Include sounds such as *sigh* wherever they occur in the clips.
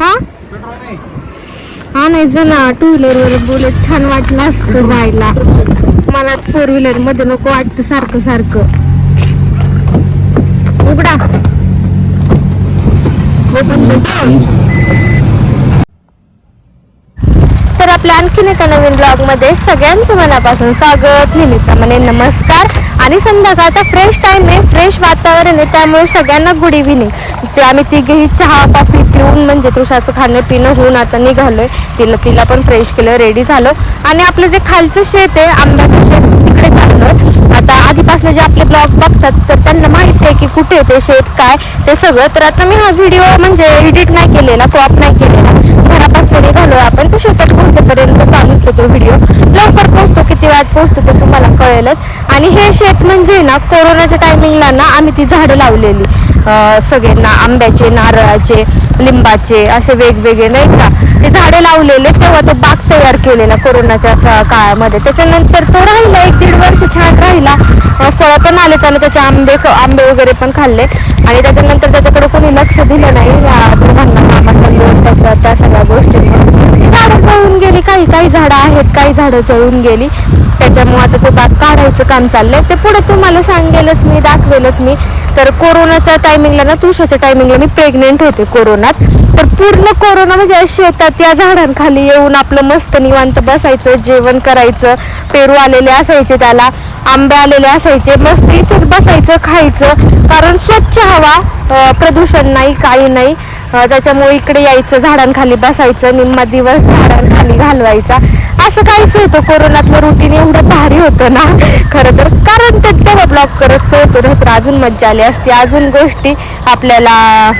हा? नाही ना टू व्हीलर वर बुलेट छान वाटलं असतं जायला. मला फोर व्हीलरमध्ये नको वाटतं सारखं सारखं. उघडा. तर आपल्या आणखीन एका नवीन ब्लॉगमध्ये सगळ्यांचं मनापासून स्वागत. नेहमीप्रमाणे नमस्कार. आणि संध्याकाळचा फ्रेश टाईम आहे फ्रेश वातावरण आहे त्यामुळे सगळ्यांना गुड इव्हिनिंग ते आम्ही तिघेही चहा कॉफी पिऊन म्हणजे तुषाचं खाणं पिणं होऊन आता निघालो आहे तिला तिला पण फ्रेश केलं रेडी झालो. आणि आपलं जे खालचं शेत आहे आंब्याचं शेत तिकडे चाललं आता आधीपासून जे आपले ब्लॉग बघतात तर त्यांना माहिती आहे की कुठे ते शेत काय ते सगळं. तर आता मी हा व्हिडिओ म्हणजे एडिट नाही केलेला क्रॉप नाही केलेला. घरापासून निघालो आपण तर शेतात पोहोचेपर्यंत बनवायचा तो व्हिडिओ लवकर पोहोचतो किती वेळात पोहोचतो ते तुम्हाला कळेलच. आणि हे शेत म्हणजे ना कोरोनाच्या टायमिंगला ना आम्ही ती झाडं लावलेली. सगळ्यांना आंब्याचे नारळाचे लिंबाचे असे वेगवेगळे नाही का ते झाडे लावलेले तेव्हा तो बाग तयार केलेला कोरोनाच्या का- काळामध्ये. त्याच्यानंतर तो राहिला एक दीड वर्ष छान राहिला. फळं पण आले त्यानं त्याचे आंबे आंबे वगैरे पण खाल्ले. आणि त्याच्यानंतर त्याच्याकडे कोणी लक्ष दिलं नाही या दोघांना कामाचा लोन त्याच्या त्या सगळ्या गोष्टींवर जळून गेली. काही काही झाडं आहेत काही झाडं जळून गेली. त्याच्यामुळे आता ते बाग काढायचं काम चाललंय. ते पुढे तुम्हाला सांगेलच मी दाखवेलच मी. तर कोरोनाच्या टायमिंगला ना तुळशाच्या टायमिंगला मी प्रेग्नेंट होते कोरोनात. तर पूर्ण कोरोना म्हणजे शेतात या झाडांखाली येऊन आपलं मस्त निवांत बसायचं जेवण करायचं पेरू आलेले असायचे त्याला आंबे आलेले असायचे मस्त इथेच बसायचं खायचं. कारण स्वच्छ हवा प्रदूषण नाही काही नाही. त्याच्यामुळे इकडे यायचं झाडांखाली बसायचं निम्मा दिवस झाडांखाली घालवायचा. असं काहीच होतं कोरोनातलं रुटीन एवढं भारी होतं ना. खरं तर कारण ते तेव्हा ब्लॉक करत होतो. तर अजून मज्जा आली असती. अजून गोष्टी आपल्याला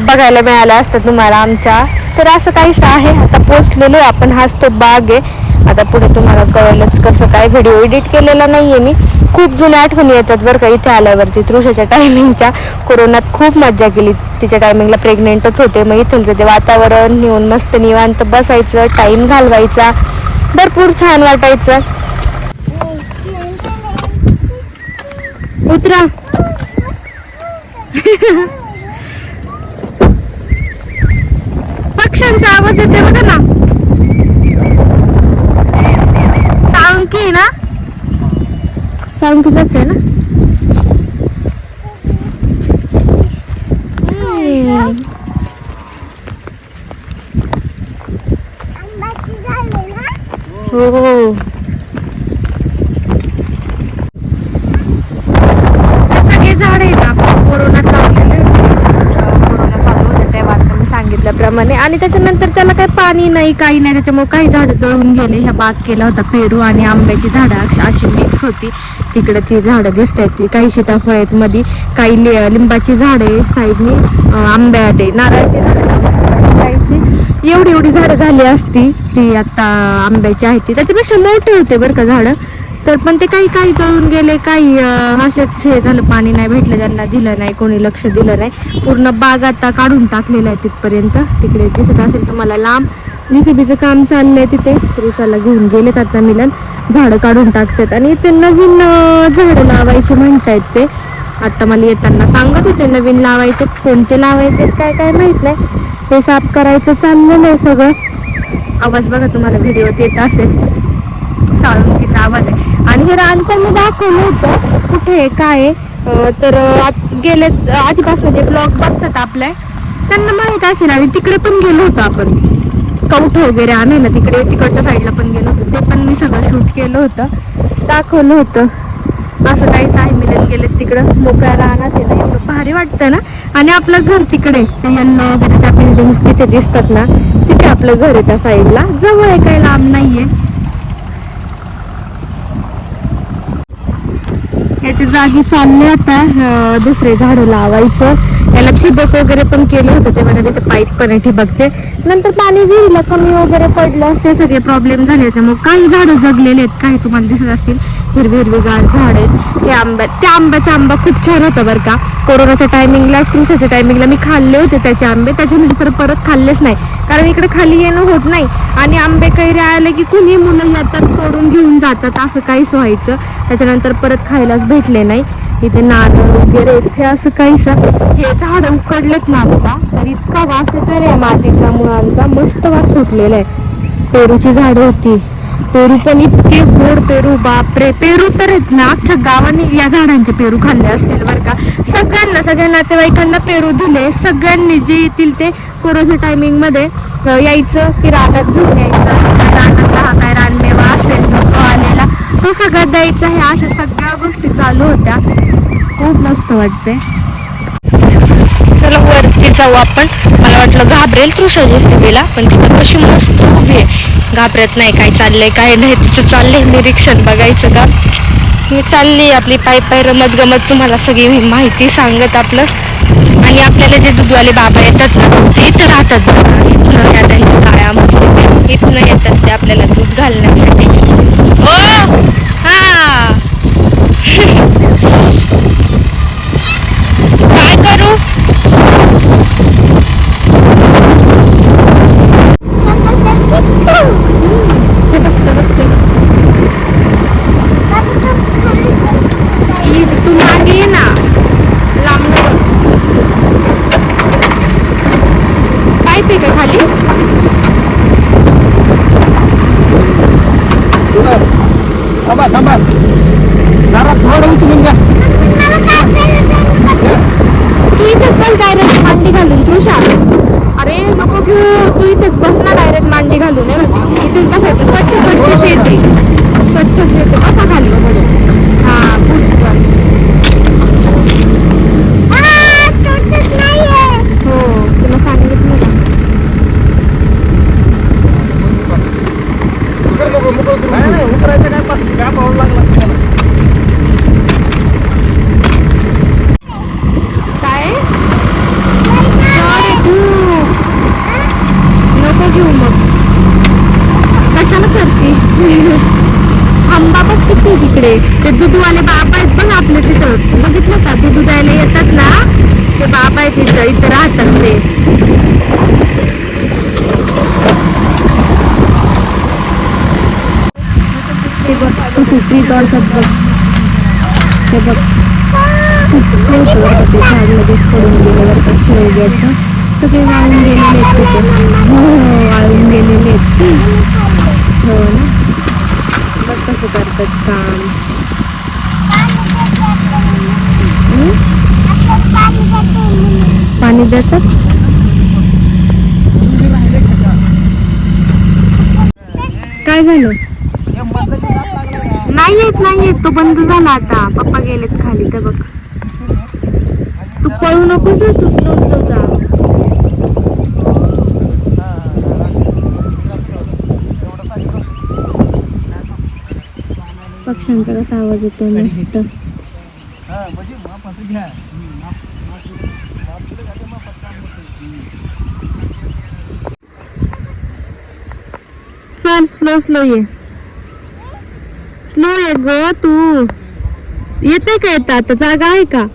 बघायला मिळाल्या असतात तुम्हाला आमच्या. तर असं काहीच आहे. आता पोचलेलो आपण. हाच तो बाग आहे. आता पुढे तुम्हाला कळलंच कसं काय व्हिडिओ एडिट केलेला आहे मी. खूप जुन्या आठवणी येतात बरं का इथे आल्यावरती. तृषाच्या टायमिंगच्या कोरोनात खूप मज्जा केली. तिच्या टायमिंगला प्रेग्नेंटच होते. मग इथलचं ते वातावरण नेऊन मस्त निवांत बसायचं टाईम घालवायचा. भरपूर छान वाटायचं. उतरा. *laughs* पक्ष्यांचा आवाज येते बघा ना. आहे ना साळुंकीचाच आहे ना हम्म. हो हो सगळे झाड आहेत आपण कोरोना लावलेले कोरोना चालू होते तेव्हा आता त्याप्रमाणे. आणि त्याच्यानंतर त्याला काही पाणी नाही काही नाही. त्याच्यामुळे काही झाडं जळून गेले. ह्या बाग केला होता पेरू आणि आंब्याची झाडं अशी- अशी मिक्स होती. तिकडे ती झाडं दिसत आहेत. ती काही सीताफळ आहेत मध्ये काही लिंबाची लिंबाची आहे साईडनी. आंब्या ते नारळाची झाडं काहीशी. एवढी एवढी झाडं झाली असती. ती आता आंब्याची आहेत ती. त्याच्यापेक्षा मोठे होते बरं का झाडं. तर पण ते काही काही जळून गेले काही असेच हे झालं पाणी नाही भेटलं त्यांना दिलं नाही कोणी लक्ष दिलं नाही. पूर्ण बाग आता काढून टाकलेलं आहे तिथपर्यंत. तिकडे दिसत असेल तुम्हाला लांब. जेसीबीचं काम चाललंय तिथे. पुरुषाला घेऊन गेलेत आता मिलन. झाडं काढून टाकतात. आणि ते नवीन झाडं लावायचे म्हणतायत ते. आता मला येताना सांगत होते नवीन लावायचे कोणते लावायचे काय काय माहीत नाही. ते साफ करायचं चाललेलं आहे सगळं. आवाज बघा तुम्हाला व्हिडिओ येत असेल. साळुंकीचा आवाज आहे. आणि हे रान मी दाखवलं होतं? कुठे आहे, काय आहे. तर आत- गेले आधीपासून जे ब्लॉग बघतात आपल्या त्यांना माहीत असेल आणि तिकडे पण गेलो होतो आपण. कौठ वगैरे आणायला तिकडे तिकडच्या साईडला पण गेलो होतो. ते पण मी सगळं शूट केलं होतं. दाखवलं होतं. असं काहीच आहे मिलन गेले तिकडं. मोकळ्या राहणार ते नाही एवढं भारी वाटतं ना. आणि आपलं घर तिकडे ते यल्लो वगैरे त्या बिल्डिंग्स तिथे दिसतात ना. तिथे आपलं घर आहे त्या साईडला जवळ आहे काही लांब नाहीये. त्याच्या जागी चालले आता दुसरे झाडं लावायचं. याला ठिबक वगैरे पण केलं होतं ते म्हणजे तिथे पाईप पण आहे ठिबकचे. नंतर पाणी विहिरीला कमी वगैरे पडलं ते सगळे प्रॉब्लेम झाले त्यामुळे काही झाडं जगलेले आहेत काही तुम्हाला दिसत असतील. हिरवी हिरवीगार झाड. आहेत ते आंब्या त्या आंब्याचा आंबा खूप छान होता बरं का. कोरोनाच्या टायमिंगला तुळसाच्या टायमिंगला मी खाल्ले होते त्याचे आंबे. त्याच्यानंतर परत खाल्लेच नाही. कारण इकडे खाली येणं होत नाही. आणि आंबे कैरी आले की कुणी मुलं येतात तोडून घेऊन जातात असं काहीच व्हायचं. त्याच्यानंतर परत खायलाच भेटले नाही. इथे नारळ वगैरे इथे असं काहीसा हे झाड उकडलेत ना आता तर इतका वास येतोय रे मातीचा मुळांचा. मस्त वास सुटलेला आहे. पेरूची झाडं होती. पेरू पण इतके गोड पेरू बापरे. पेरू तर आहेत ना अख्ख्या गावाने या झाडांचे पेरू खाल्ले असतील बरं का. सगळ्यांना सगळ्या नातेवाईकांना पेरू दिले. सगळ्यांनी जे येतील ते कोरोना टायमिंगमध्ये यायचं की रानात घेऊन यायचं. रानातला हा काय रानमेवा असेल जो जो आलेला तो सगळा द्यायचा ह्या अशा सगळ्या गोष्टी चालू होत्या. खूप मस्त वाटते चला वरती जाऊ आपण. मला वाटलं घाबरेल तृषाची सेवेला पण तिथं कशी मस्त घाबरत नाही काय चाललंय काय नाही तिचं चाललंय निरीक्षण बघायचं का? मी चालली आपली पाय पाय रमत गमत तुम्हाला सगळी माहिती सांगत आपलं. आणि आपल्याला जे दूधवाले बाबा येतात ना ते इथं राहतात इथनं त्या त्यांच्या काळ्या म्हशी इथनं येतात ते आपल्याला दूध घालण्यासाठी. ओ हा *laughs* काय करू तू मागे ये ना लांब नको. पाईप आहे का खाली थांबा थांबा जरा थोडं उचलून घ्या तू इथेच बस डायरेक्ट मांडी घालून तृषा अरे नको घेऊ तू इथेच बस ना डायरेक्ट मांडी घालून हे बघ. इथेच बसायचं स्वच्छ स्वच्छ शेती स्वच्छ शेती बसा खाली हा पुढचं कर. हो तुला सांगितलं ना नाही नाही उतरायचं काय बस काय पाहू लागला असतं त्याला. काय अरे तू नको घेऊ मग. कशाला करते? आंबा बघ किती तिकडे. ते दूधवाले बाबा आहेत बघ आपल्या तिथं. बघितलं का? दूध द्यायला येतात ना. ते बाबा आहेत तिथं. इथं राहतात ते. ते बघ. तुझी ट्री तोडतात बघ ते बघ पडून गेल्यावर का शेवग्याचं सगळे वाळून गेलेले आहेत तिथे. हो वाळून गेलेले आहेत. हो ना? बघ कसं करतात काम. पाणी देतात? काय झालं? नाही येत नाही येत. तो बंद झाला आता. पप्पा गेलेत खाली तर बघ. तू पळू नकोस तू स्लो स्लो जा एवढं सांगितलं. पक्ष्यांचा कसा आवाज येतो मस्त. हा, म्हणजे. चल स्लो स्लो ये. स्लो ये ग तू. येते का येतं? आता जागा आहे का?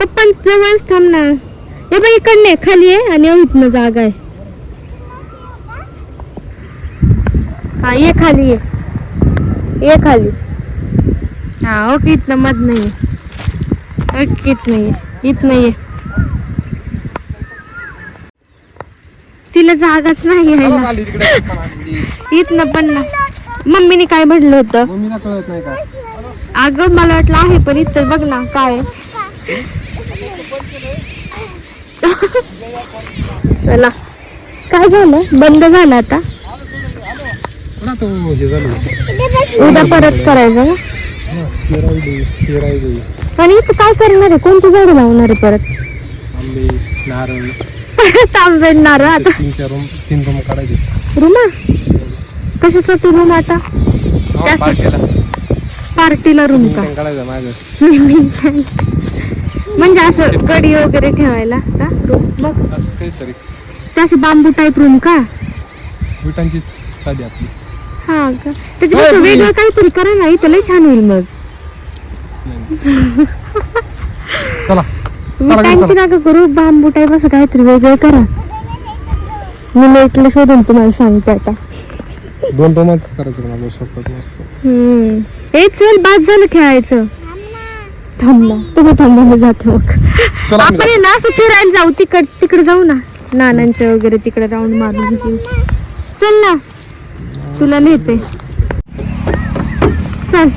पप्पां जवळच थांब ना हे बाई इकडने खाली आहे आणि इथनं जागा आहे. हा ये खाली ये. ये खाली. हा ओके इथनं मध नाही ओके इथनं ये इथनं ये तिला जागाच नाही आणली. इथनं पण ना मम्मीने काय म्हटलं होतं? मम्मीला कळत नाही का? अगं मला वाटलं आहे पण इथं बघ ना काय आहे. चला. काय झालं? बंद झालं आता? पुन्हा तो हे झालं? उद्या परत करायचं ना? आणि इथं काय करणार आहे? कोणती झाडं लावणार आहे परत? आंबे नारळ. *laughs* आता. तीन चार रूम तीन रूम काढायचे. रूम कशासाठी रूम आता? हा, पार्टीला. पार्टीला रूम का? Meeting काढायचं माझं स्विमिंग म्हणजे असं गडी वगैरे ठेवायला का? रूम? बघ. असंच काहीतरी. ते असे बांबू टाईप रूम का? विटांचीच साधी आपली. हा का? त्याच्यापेक्षा होय, वेगळं काहीतरी करा ना इथं लय छान होईल मग. चला. चला विटांची नका करू बांबू टाईप असं काहीतरी वेगळं करा. मी नेटला शोधून तुम्हाला सांगते आता. दोन रूमच करायचं मला स्वस्तात मस्त? हम्म. ए चल बाद झालं खेळायचं. थांब ना तुम्ही थांबा मी जाते मग. चला आम्ही आपण ना असं फिरायला जाऊ तिकड तिकडे जाऊ ना. नानांच्या वगैरे तिकडे राऊंड मारून घेऊ. चल ना. तुला नेते. चल.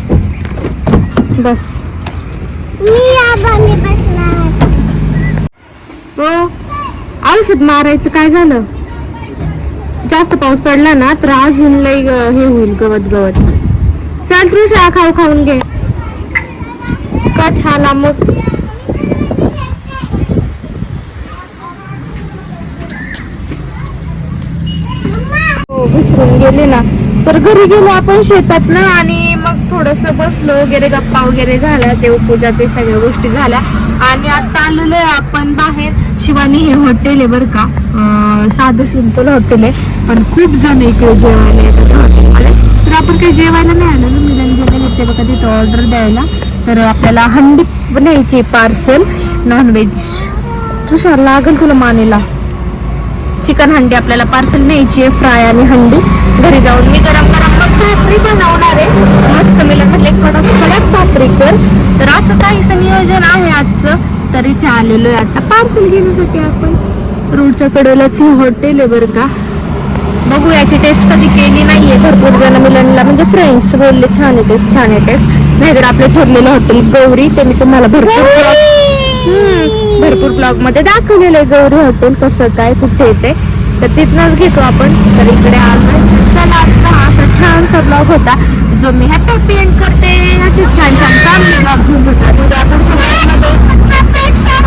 बस. हो? औषध मारायचं काय झालं? जास्त पाऊस पडला ना तर अजून लई हे होईल गवत गवत. चल तू शाळा खाऊ खाऊन घे. का छान मग हो विसरून गेले ना तर घरी गेलो आपण शेतात ना आणि मग थोडस बसलो वगैरे गप्पा वगैरे झाल्या देवपूजा ते सगळ्या गोष्टी झाल्या. आणि आता आलेलो आहे आपण बाहेर शिवानी हे हॉटेल आहे बरं का. साधं सिंपल हॉटेल आहे पण खूप जण इकडे जेवायला येतात हॉटेलमध्ये तर आपण काही जेवायला नाही आलो ना मिलन गेलेले ते बघा तिथं ऑर्डर द्यायला. तर आपल्याला हंडी न्यायची पार्सल नॉनव्हेज तुषार लागेल तुला मानेला. चिकन हंडी आपल्याला पार्सल न्यायची आहे फ्राय आणि हंडी. घरी जाऊन मी गरम गरम मग भाकरी बनवणार आहे. मस्त मी म्हटले कडक कडक भाकरी कर. तर असं काहीसं नियोजन आहे आजचं. तर इथे आलेलो आहे आता पार्सल घेण्यासाठी आपण. रोडच्या कडेलाच हे हॉटेल आहे बरं का. बघू याची टेस्ट कधी केली नाहीये. भरपूर जण मिलनला म्हणजे फ्रेंड्स बोलले छान आहे टेस्ट छान आहे टेस्ट नाहीतर आपलं ठरलेलं हॉटेल गौरी ते मी तुम्हाला भरपूर भरपूर ब्लॉगमध्ये दाखवलेलं आहे. गौरी हॉटेल कसं काय कुठे येते तर तिथनच घेतो आपण. तर इकडे आलोय. चला आजचा हा असा छानसा ब्लॉग होता जो मी हॅपी हॅपी एंड करते. असे छान छान फॅमिली ब्लॉग घेऊन होता उद्या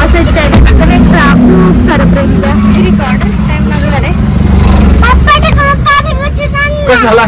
असेच चॅनल कनेक्ट राहा. खूप सारं प्रेम द्या. रिकॉर्ड टाइम लागणार आहे. कसं झाला